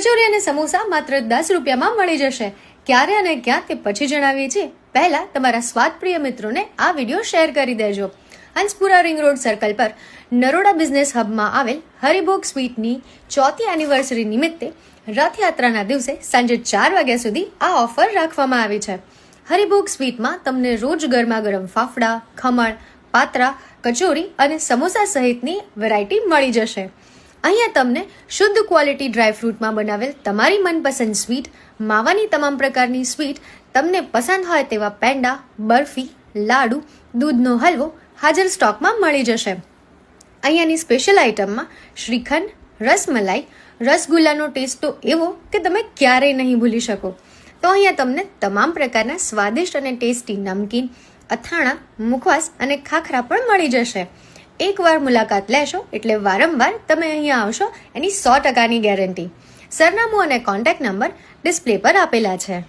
કચોરી અને સમોસા માત્ર દસ રૂપિયામાં મળી જશે. ક્યારે અને ક્યાં તે પછી જણાવીએ છીએ. પહેલા તમારા સ્વાદપ્રિય મિત્રોને આ વીડિયો શેર કરી દેજો. હંસપુરા રિંગ રોડ સર્કલ પર નરોડા બિઝનેસ હબમાં આવેલ હરિભોગ સ્વીટની ચોથી એનિવર્સરી નિમિત્તે રથયાત્રાના દિવસે સાંજે ચાર વાગ્યા સુધી આ ઓફર રાખવામાં આવી છે. હરિભોગ સ્વીટમાં તમને રોજ ગરમા ગરમ ફાફડા, ખમણ, પાત્રા, કચોરી અને સમોસા સહિતની વેરાયટી મળી જશે. અહીંયા તમને શુદ્ધ ક્વોલિટી ડ્રાયફ્રૂટમાં બનાવેલ તમારી મનપસંદ સ્વીટ માવાની તમામ પ્રકારની સ્વીટ તમને પસંદ હોય તેવા પેંડા, બરફી, લાડુ, દૂધનો હલવો હાજર સ્ટોકમાં મળી જશે. અહીંયાની સ્પેશિયલ આઇટમમાં શ્રીખંડ, રસમલાઈ, રસગુલ્લાનો ટેસ્ટ તો એવો કે તમે ક્યારેય નહીં ભૂલી શકો. તો અહીંયા તમને તમામ પ્રકારના સ્વાદિષ્ટ અને ટેસ્ટી નમકીન, અથાણા, મુખવાસ અને ખાખરા પણ મળી જશે. એકવાર મુલાકાત લેશો એટલે વારંવાર તમે અહીંયા આવશો, એની સો ટકાની ગેરંટી. સરનામું અને કોન્ટેક્ટ નંબર ડિસ્પ્લે પર આપેલા છે.